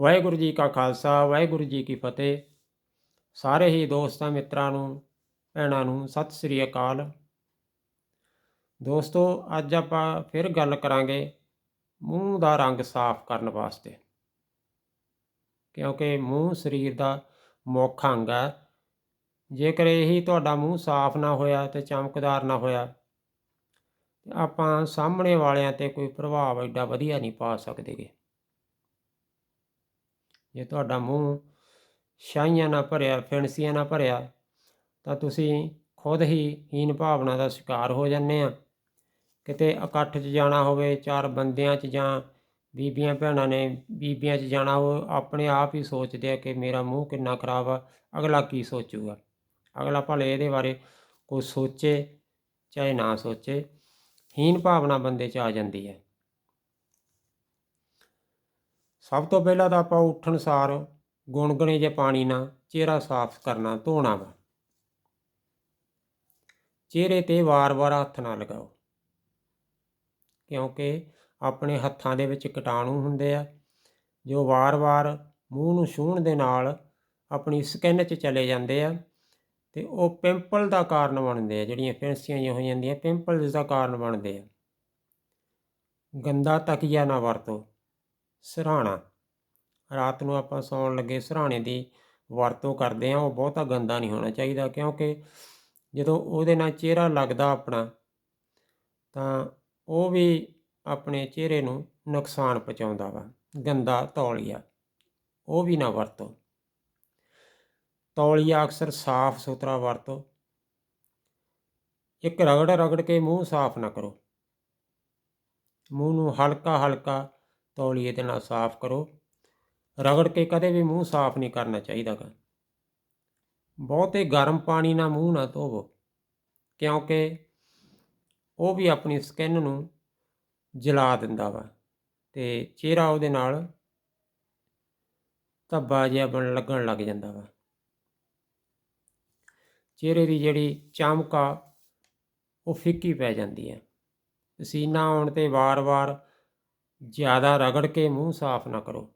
ਵਾਹਿਗੁਰੂ ਜੀ ਕਾ ਖਾਲਸਾ, ਵਾਹਿਗੁਰੂ ਜੀ ਕੀ ਫਤਿਹ। ਸਾਰੇ ਹੀ ਦੋਸਤਾਂ ਮਿੱਤਰਾਂ ਨੂੰ, ਭੈਣਾਂ ਨੂੰ ਸਤਿ ਸ੍ਰੀ ਅਕਾਲ। ਦੋਸਤੋ, ਅੱਜ ਆਪਾਂ ਫਿਰ ਗੱਲ ਕਰਾਂਗੇ ਮੂੰਹ ਦਾ ਰੰਗ ਸਾਫ਼ ਕਰਨ ਵਾਸਤੇ। ਕਿਉਂਕਿ ਮੂੰਹ ਸਰੀਰ ਦਾ ਮੁੱਖ ਅੰਗ ਹੈ। ਜੇਕਰ ਇਹੀ ਤੁਹਾਡਾ ਮੂੰਹ ਸਾਫ਼ ਨਾ ਹੋਇਆ ਤੇ ਚਮਕਦਾਰ ਨਾ ਹੋਇਆ ਆਪਾਂ ਸਾਹਮਣੇ ਵਾਲਿਆਂ ਤੇ ਕੋਈ ਪ੍ਰਭਾਵ ਐਡਾ ਵਧੀਆ ਨਹੀਂ ਪਾ ਸਕਦੇਗੇ ਜੇ ਤੁਹਾਡਾ ਮੂੰਹ ਸ਼ਾਈਆਂ ਨਾਲ ਭਰਿਆ, ਫਿਣਸੀਆਂ ਨਾਲ ਭਰਿਆ, ਤਾਂ ਤੁਸੀਂ ਖੁਦ ਹੀ ਹੀਨ ਭਾਵਨਾ ਦਾ ਸ਼ਿਕਾਰ ਹੋ ਜਾਂਦੇ ਆ। ਕਿਤੇ ਇਕੱਠ 'ਚ ਜਾਣਾ ਹੋਵੇ, ਚਾਰ ਬੰਦਿਆਂ 'ਚ ਜਾਂ ਬੀਬੀਆਂ ਭੈਣਾਂ ਨੇ ਬੀਬੀਆਂ 'ਚ ਜਾਣਾ, ਉਹ ਆਪਣੇ ਆਪ ਹੀ ਸੋਚਦੇ ਆ ਕਿ ਮੇਰਾ ਮੂੰਹ ਕਿੰਨਾ ਖਰਾਬ ਆ, ਅਗਲਾ ਕੀ ਸੋਚੂਗਾ? ਅਗਲਾ ਭਲੇ ਇਹਦੇ ਬਾਰੇ ਕੋਈ ਸੋਚੇ ਚਾਹੇ ਨਾ ਸੋਚੇ ਹੀਨ ਭਾਵਨਾ ਬੰਦੇ 'ਚ ਆ ਜਾਂਦੀ ਹੈ। ਸਭ ਤੋਂ ਪਹਿਲਾਂ ਤਾਂ ਆਪਾਂ ਉੱਠਣ ਸਾਰ ਗੁਣਗੁਣੇ ਜੇ ਪਾਣੀ ਨਾਲ ਚਿਹਰਾ ਸਾਫ਼ ਕਰਨਾ, ਧੋਣਾ ਵਾ। ਚਿਹਰੇ ਤੇ ਵਾਰ-ਵਾਰ ਹੱਥ ਨਾ ਲਗਾਓ। ਕਿਉਂਕਿ ਆਪਣੇ ਹੱਥਾਂ ਦੇ ਵਿੱਚ ਕੀਟਾਣੂ ਹੁੰਦੇ ਆ, ਜੋ ਵਾਰ-ਵਾਰ ਮੂੰਹ ਨੂੰ ਛੂਹਣ ਦੇ ਨਾਲ ਆਪਣੀ ਸਕਿਨ 'ਚ ਚਲੇ ਜਾਂਦੇ ਆ ਤੇ ਉਹ ਪਿੰਪਲ ਦਾ ਕਾਰਨ ਬਣਦੇ ਆ, ਜਿਹੜੀਆਂ ਫਿੰਸੀਆਂ ਜਿਹੀਆਂ ਹੋ ਜਾਂਦੀਆਂ ਪਿੰਪਲਸ ਦਾ ਕਾਰਨ ਬਣਦੇ ਆ। ਗੰਦਾ ਤਕੀਆ ਨਾ ਵਰਤੋ ਸਿਰਹਾਣਾ ਰਾਤ ਨੂੰ ਆਪਾਂ ਸੌਣ ਲੱਗੇ ਸਿਰਹਾਣੇ ਦੀ ਵਰਤੋਂ ਕਰਦੇ ਆ ਉਹ ਬਹੁਤਾ ਗੰਦਾ ਨਹੀਂ ਹੋਣਾ ਚਾਹੀਦਾ ਕਿਉਂਕਿ ਜਦੋਂ ਉਹਦੇ ਨਾਲ ਚਿਹਰਾ ਲੱਗਦਾ ਆਪਣਾ, ਤਾਂ ਉਹ ਵੀ ਆਪਣੇ ਚਿਹਰੇ ਨੂੰ ਨੁਕਸਾਨ ਪਹੁੰਚਾਉਂਦਾ ਵਾ, ਗੰਦਾ ਤੌਲੀਆ, ਉਹ ਵੀ ਨਾ ਵਰਤੋ। ਤੌਲੀਆ ਅਕਸਰ ਸਾਫ਼ ਸੁਥਰਾ ਵਰਤੋ। ਇੱਕ ਰਗੜ ਰਗੜ ਕੇ ਮੂੰਹ ਸਾਫ਼ ਨਾ ਕਰੋ। ਮੂੰਹ ਨੂੰ ਹਲਕਾ ਹਲਕਾ ਤੌਲੀਏ ਦੇ ਨਾਲ ਸਾਫ਼ ਕਰੋ। ਰਗੜ ਕੇ ਕਦੇ ਵੀ ਮੂੰਹ ਸਾਫ਼ ਨਹੀਂ ਕਰਨਾ ਚਾਹੀਦਾਗਾ। ਬਹੁਤੇ ਗਰਮ ਪਾਣੀ ਨਾਲ ਮੂੰਹ ਨਾ ਧੋਵੋ, ਕਿਉਂਕਿ ਉਹ ਵੀ ਆਪਣੀ ਸਕਿਨ ਨੂੰ ਜਲਾ ਦਿੰਦਾ ਵਾ ਤੇ ਚਿਹਰਾ ਉਹਦੇ ਨਾਲ ਧੱਬਾ ਜਿਹਾ ਬਣ ਲੱਗਣ ਲੱਗ ਜਾਂਦਾ ਵਾ। ਚਿਹਰੇ ਦੀ ਜਿਹੜੀ ਚਮਕ ਆ, ਉਹ ਫਿੱਕੀ ਪੈ ਜਾਂਦੀ ਹੈ ਪਸੀਨਾ ਆਉਣ ਤੇ ਵਾਰ-ਵਾਰ ਜ਼ਿਆਦਾ ਰਗੜ ਕੇ ਮੂੰਹ ਸਾਫ਼ ਨਾ ਕਰੋ।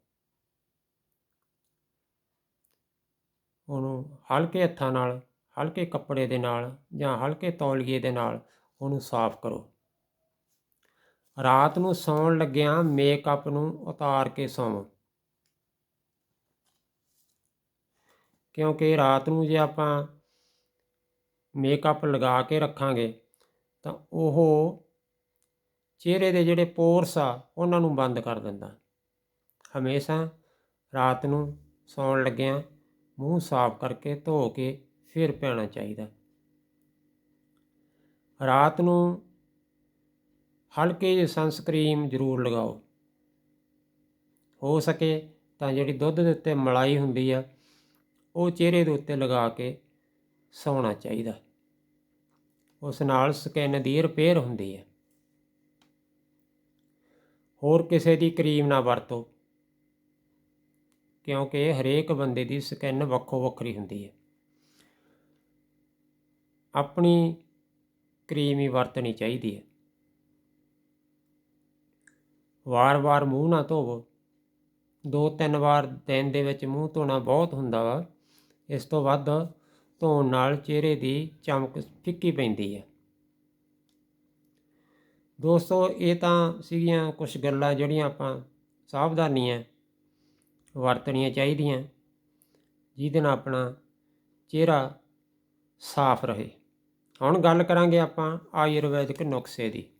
ਉਹਨੂੰ ਹਲਕੇ ਹੱਥਾਂ ਨਾਲ, ਹਲਕੇ ਕੱਪੜੇ ਦੇ ਨਾਲ ਜਾਂ ਹਲਕੇ ਤੌਲੀਏ ਦੇ ਨਾਲ ਉਹਨੂੰ ਸਾਫ਼ ਕਰੋ। ਰਾਤ ਨੂੰ ਸੌਣ ਲੱਗਿਆਂ ਮੇਕਅਪ ਨੂੰ ਉਤਾਰ ਕੇ ਸੌਵੋ। ਕਿਉਂਕਿ ਰਾਤ ਨੂੰ ਜੇ ਆਪਾਂ ਮੇਕਅਪ ਲਗਾ ਕੇ ਰੱਖਾਂਗੇ ਤਾਂ ਉਹ ਚਿਹਰੇ ਦੇ ਜਿਹੜੇ ਪੋਰਸ ਆ ਉਹਨਾਂ ਨੂੰ ਬੰਦ ਕਰ ਦਿੰਦਾ। ਹਮੇਸ਼ਾ ਰਾਤ ਨੂੰ ਸੌਣ ਲੱਗਿਆਂ ਮੂੰਹ ਸਾਫ਼ ਕਰਕੇ ਧੋ ਕੇ ਫਿਰ ਪੈਣਾ ਚਾਹੀਦਾ। ਰਾਤ ਨੂੰ ਹਲਕੇ ਜਿਹੇ ਸਨਸਕ੍ਰੀਮ ਜ਼ਰੂਰ ਲਗਾਓ। ਹੋ ਸਕੇ ਤਾਂ ਜਿਹੜੀ ਦੁੱਧ ਦੇ ਉੱਤੇ ਮਲਾਈ ਹੁੰਦੀ ਆ, ਉਹ ਚਿਹਰੇ ਦੇ ਉੱਤੇ ਲਗਾ ਕੇ ਸੌਣਾ ਚਾਹੀਦਾ। ਉਸ ਨਾਲ ਸਕਿਨ ਦੀ ਰਿਪੇਅਰ ਹੁੰਦੀ ਹੈ ਹੋਰ ਕਿਸੇ ਦੀ ਕਰੀਮ ਨਾ ਵਰਤੋ। ਕਿਉਂਕਿ ਹਰੇਕ ਬੰਦੇ ਦੀ ਸਕਿਨ ਵੱਖੋ ਵੱਖਰੀ ਹੁੰਦੀ ਹੈ। ਆਪਣੀ ਕਰੀਮ ਹੀ ਵਰਤਣੀ ਚਾਹੀਦੀ ਹੈ। ਵਾਰ-ਵਾਰ ਮੂੰਹ ਨਾ ਧੋਵੋ। ਦੋ ਤਿੰਨ ਵਾਰ ਦਿਨ ਦੇ ਵਿੱਚ ਮੂੰਹ ਧੋਣਾ ਬਹੁਤ ਹੁੰਦਾ ਵਾ। ਇਸ ਤੋਂ ਵੱਧ ਧੋਣ ਨਾਲ ਚਿਹਰੇ ਦੀ ਚਮਕ ਫਿੱਕੀ ਪੈਂਦੀ ਹੈ। ਦੋਸਤੋ, ਇਹ ਤਾਂ ਸੀਗੀਆਂ ਕੁਝ ਗੱਲਾਂ ਜਿਹੜੀਆਂ ਆਪਾਂ ਸਾਵਧਾਨੀਆਂ ਵਰਤਣੀਆਂ ਚਾਹੀਦੀਆਂ। ਜਿਹਦੇ ਨਾਲ ਆਪਣਾ ਚਿਹਰਾ ਸਾਫ਼ ਰਹੇ। ਹੁਣ ਗੱਲ ਕਰਾਂਗੇ ਆਪਾਂ ਆਯੁਰਵੈਦਿਕ ਨੁਕਸੇ ਦੀ।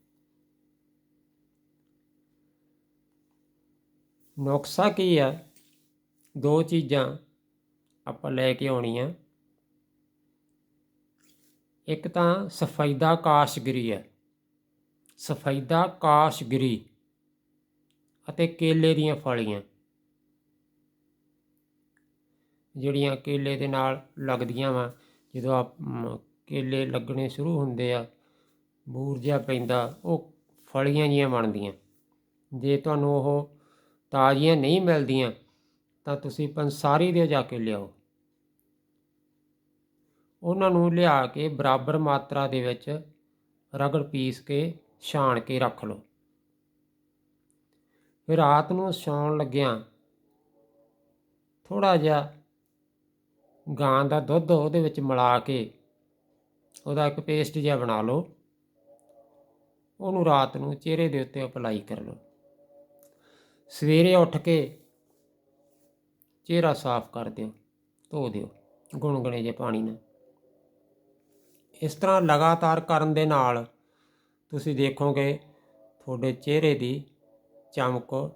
ਨੁਕਸਾ ਕੀ ਆ? ਦੋ ਚੀਜ਼ਾਂ ਆਪਾਂ ਲੈ ਕੇ ਆਉਣੀਆਂ। ਇੱਕ ਤਾਂ ਸਫੈਦਾ ਕਾਸ਼ਗਰੀ ਹੈ ਸਫੈਦਾ ਕਾਸ਼ਗਰੀ ਅਤੇ ਕੇਲੇ ਦੀਆਂ ਫਲੀਆਂ। ਜਿਹੜੀਆਂ ਕੇਲੇ ਦੇ ਨਾਲ ਲੱਗਦੀਆਂ ਵਾ, ਜਦੋਂ ਆ ਕੇਲੇ ਲੱਗਣੇ ਸ਼ੁਰੂ ਹੁੰਦੇ ਆ, ਬੂਰ ਜਿਹਾ ਪੈਂਦਾ, ਉਹ ਫਲੀਆਂ ਜੀਆਂ ਬਣਦੀਆਂ। ਜੇ ਤੁਹਾਨੂੰ ਉਹ ਤਾਜ਼ੀਆਂ ਨਹੀਂ ਮਿਲਦੀਆਂ, ਤਾਂ ਤੁਸੀਂ ਪੰਸਾਰੀ ਦੇ ਜਾ ਕੇ ਲਿਆਓ। ਉਹਨਾਂ ਨੂੰ ਲਿਆ ਕੇ ਬਰਾਬਰ ਮਾਤਰਾ ਦੇ ਵਿੱਚ ਰਗੜ ਪੀਸ ਕੇ, ਛਾਣ ਕੇ ਰੱਖ ਲਓ। ਫਿਰ ਰਾਤ ਨੂੰ ਸੌਣ ਲੱਗਿਆਂ ਥੋੜਾ ਜਿਹਾ ਗਾਂ ਦਾ ਦੁੱਧ ਉਹਦੇ ਵਿੱਚ ਮਿਲਾ ਕੇ ਉਹਦਾ ਇੱਕ ਪੇਸਟ ਜਿਹਾ ਬਣਾ ਲਓ। ਉਹਨੂੰ ਰਾਤ ਨੂੰ ਚਿਹਰੇ ਦੇ ਉੱਤੇ ਅਪਲਾਈ ਕਰ ਲਓ। ਸਵੇਰੇ ਉੱਠ ਕੇ ਚਿਹਰਾ ਸਾਫ਼ ਕਰ ਦਿਓ, ਧੋ ਦਿਓ, ਗੁਣਗੁਣੇ ਜਿਹੇ ਪਾਣੀ ਨਾਲ। ਇਸ ਤਰ੍ਹਾਂ ਲਗਾਤਾਰ ਕਰਨ ਦੇ ਨਾਲ ਤੁਸੀਂ ਦੇਖੋਗੇ ਤੁਹਾਡੇ ਚਿਹਰੇ ਦੀ ਚਮਕ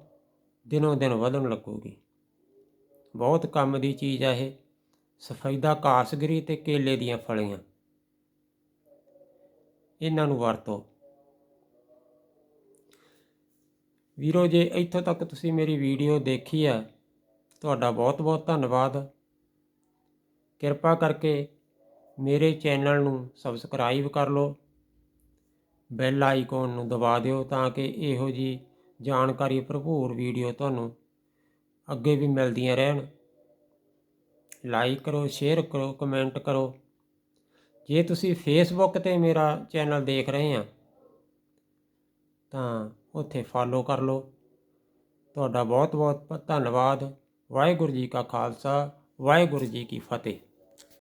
ਦਿਨੋਂ ਦਿਨ ਵਧਣ ਲੱਗੂਗੀ। ਬਹੁਤ ਕੰਮ ਦੀ ਚੀਜ਼ ਆ ਇਹ। ਸਫੈਦਾ ਕਾਸਗਰੀ ਤੇ ਕੇਲੇ ਦੀਆਂ ਫਲੀਆਂ। ਇਹਨਾਂ ਨੂੰ ਵਰਤੋ। ਵੀਰੋ, ਜੇ ਇੱਥੋਂ ਤੱਕ ਤੁਸੀਂ ਮੇਰੀ ਵੀਡੀਓ ਦੇਖੀ ਹੈ, ਤੁਹਾਡਾ ਬਹੁਤ ਬਹੁਤ ਧੰਨਵਾਦ। ਕਿਰਪਾ ਕਰਕੇ ਮੇਰੇ ਚੈਨਲ ਨੂੰ ਸਬਸਕ੍ਰਾਈਬ ਕਰ ਲਓ। ਬੈਲ ਆਈਕਨ ਨੂੰ ਦਬਾ ਦਿਓ ਤਾਂ ਕਿ ਇਹੋ ਜੀ ਜਾਣਕਾਰੀ ਭਰਪੂਰ ਵੀਡੀਓ ਤੁਹਾਨੂੰ ਅੱਗੇ ਵੀ ਮਿਲਦੀਆਂ ਰਹਿਣ। ਲਾਈਕ ਕਰੋ, ਸ਼ੇਅਰ ਕਰੋ, ਕਮੈਂਟ ਕਰੋ। ਜੇ ਤੁਸੀਂ ਫੇਸਬੁੱਕ ਤੇ ਮੇਰਾ ਚੈਨਲ ਦੇਖ ਰਹੇ ਆ, ਤਾਂ ਉੱਥੇ ਫਾਲੋ ਕਰ ਲਓ। ਤੁਹਾਡਾ ਬਹੁਤ ਬਹੁਤ ਧੰਨਵਾਦ। ਵਾਹਿਗੁਰੂ ਜੀ ਕਾ ਖਾਲਸਾ, ਵਾਹਿਗੁਰੂ ਜੀ ਕੀ ਫਤਿਹ।